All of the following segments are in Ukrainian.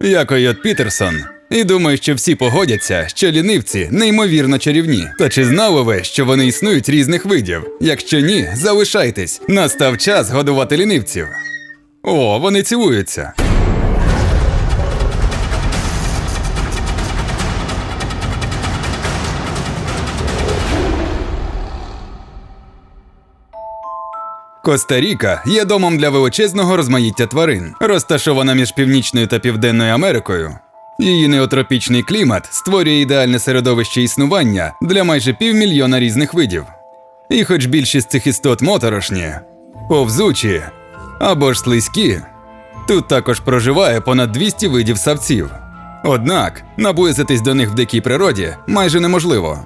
Я Койот Пітерсон. І думаю, що всі погодяться, що лінивці неймовірно чарівні. Та чи знали ви, що вони існують різних видів? Якщо ні, залишайтесь. Настав час годувати лінивців. О, вони цілуються. Коста-Ріка є домом для величезного розмаїття тварин, розташована між Північною та Південною Америкою. Її неотропічний клімат створює ідеальне середовище існування для майже півмільйона різних видів. І хоч більшість цих істот моторошні, повзучі або ж слизькі, тут також проживає понад 200 видів савців. Однак наблизитись до них в дикій природі майже неможливо.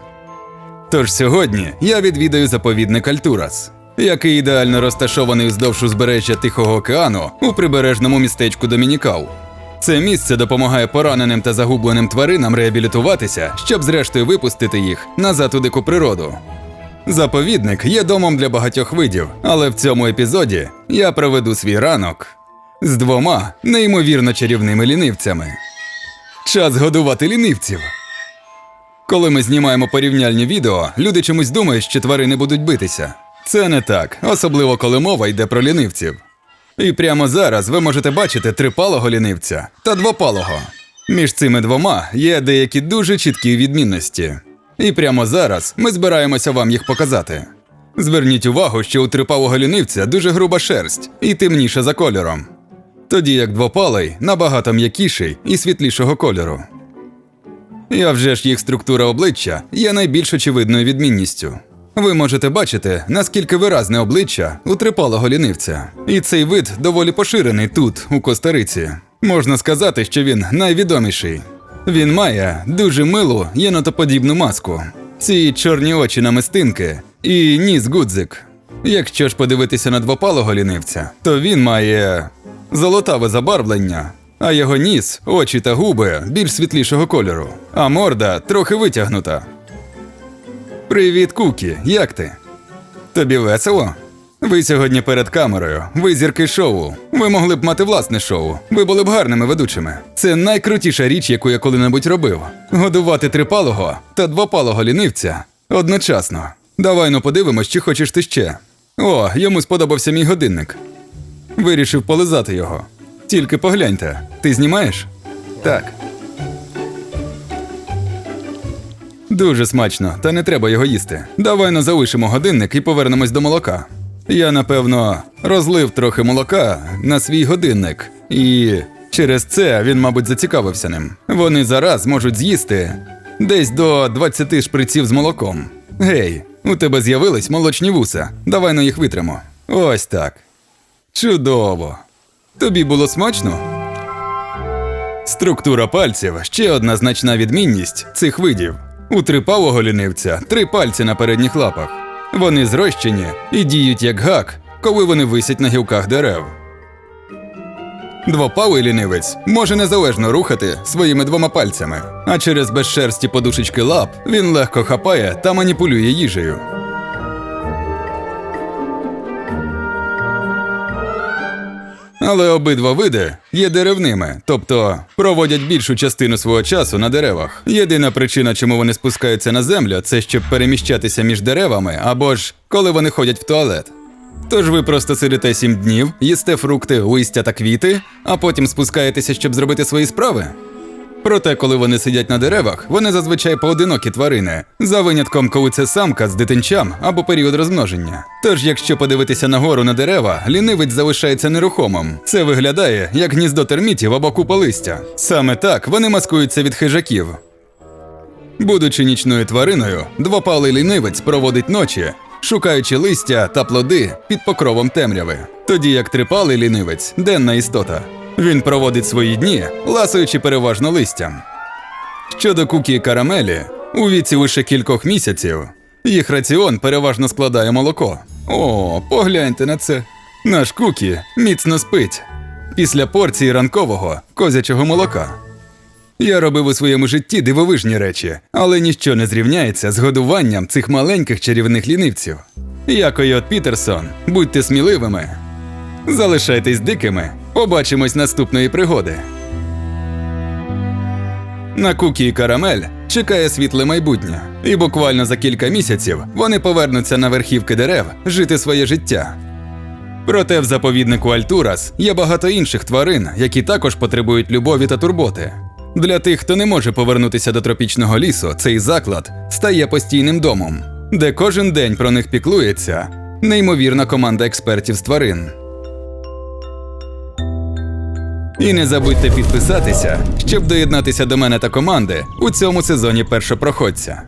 Тож сьогодні я відвідаю заповідник Альтурас, який ідеально розташований вздовж узбережжя Тихого океану у прибережному містечку Домінікал. Це місце допомагає пораненим та загубленим тваринам реабілітуватися, щоб зрештою випустити їх назад у дику природу. Заповідник є домом для багатьох видів, але в цьому епізоді я проведу свій ранок з двома неймовірно чарівними лінивцями. Час годувати лінивців. Коли ми знімаємо порівняльні відео, люди чомусь думають, що тварини будуть битися. Це не так, особливо коли мова йде про лінивців. І прямо зараз ви можете бачити трипалого лінивця та двопалого. Між цими двома є деякі дуже чіткі відмінності. І прямо зараз ми збираємося вам їх показати. Зверніть увагу, що у трипалого лінивця дуже груба шерсть і темніша за кольором, тоді як двопалий набагато м'якіший і світлішого кольору. І а вже ж їх структура обличчя є найбільш очевидною відмінністю. Ви можете бачити, наскільки виразне обличчя у трипалого лінивця. І цей вид доволі поширений тут, у Костариці. Можна сказати, що він найвідоміший. Він має дуже милу єнотоподібну маску, ці чорні очі намистинки і ніс гудзик. Якщо ж подивитися на двопалого лінивця, то він має золотаве забарвлення, а його ніс, очі та губи більш світлішого кольору, а морда трохи витягнута. Привіт, Кукі, як ти? Тобі весело? Ви сьогодні перед камерою, ви зірки шоу. Ви могли б мати власне шоу. Ви були б гарними ведучими. Це найкрутіша річ, яку я коли-небудь робив. Годувати трипалого та двопалого лінивця одночасно. Давай ну подивимось, чи хочеш ти ще. О, йому сподобався мій годинник. Вирішив полизати його. Тільки погляньте, ти знімаєш? Так. Дуже смачно, та не треба його їсти. Давай ну залишимо годинник і повернемось до молока. Я, напевно, розлив трохи молока на свій годинник, і через це він, мабуть, зацікавився ним. Вони зараз можуть з'їсти десь до 20 шприців з молоком. Гей, у тебе з'явились молочні вуса. Давай на їх витримо. Ось так. Чудово. Тобі було смачно? Структура пальців ще одна значна відмінність цих видів. У трипалого лінивця три пальці на передніх лапах. Вони зрощені і діють як гак, коли вони висять на гілках дерев. Двопалий лінивець може незалежно рухати своїми двома пальцями, а через безшерсті подушечки лап він легко хапає та маніпулює їжею. Але обидва види є деревними, тобто проводять більшу частину свого часу на деревах. Єдина причина, чому вони спускаються на землю, це щоб переміщатися між деревами або ж коли вони ходять в туалет. Тож ви просто сидите сім днів, їсте фрукти, листя та квіти, а потім спускаєтеся, щоб зробити свої справи. Проте, коли вони сидять на деревах, вони зазвичай поодинокі тварини, за винятком, коли це самка з дитинчам або період розмноження. Тож, якщо подивитися нагору на дерева, лінивець залишається нерухомим. Це виглядає як гніздо термітів або купа листя. Саме так вони маскуються від хижаків. Будучи нічною твариною, двопалий лінивець проводить ночі, шукаючи листя та плоди під покровом темряви. Тоді як трипалий лінивець денна істота. Він проводить свої дні, ласуючи переважно листям. Щодо кукі і карамелі, у віці лише кількох місяців їх раціон переважно складає молоко. О, погляньте на це. Наш кукі міцно спить після порції ранкового козячого молока. Я робив у своєму житті дивовижні речі, але ніщо не зрівняється з годуванням цих маленьких чарівних лінивців. Я Койот Пітерсон, будьте сміливими. Залишайтесь дикими, побачимось наступної пригоди. На Кукі і Карамель чекає світле майбутнє, і буквально за кілька місяців вони повернуться на верхівки дерев жити своє життя. Проте в заповіднику Альтурас є багато інших тварин, які також потребують любові та турботи. Для тих, хто не може повернутися до тропічного лісу, цей заклад стає постійним домом, де кожен день про них піклується неймовірна команда експертів з тварин. І не забудьте підписатися, щоб доєднатися до мене та команди у цьому сезоні першопроходця.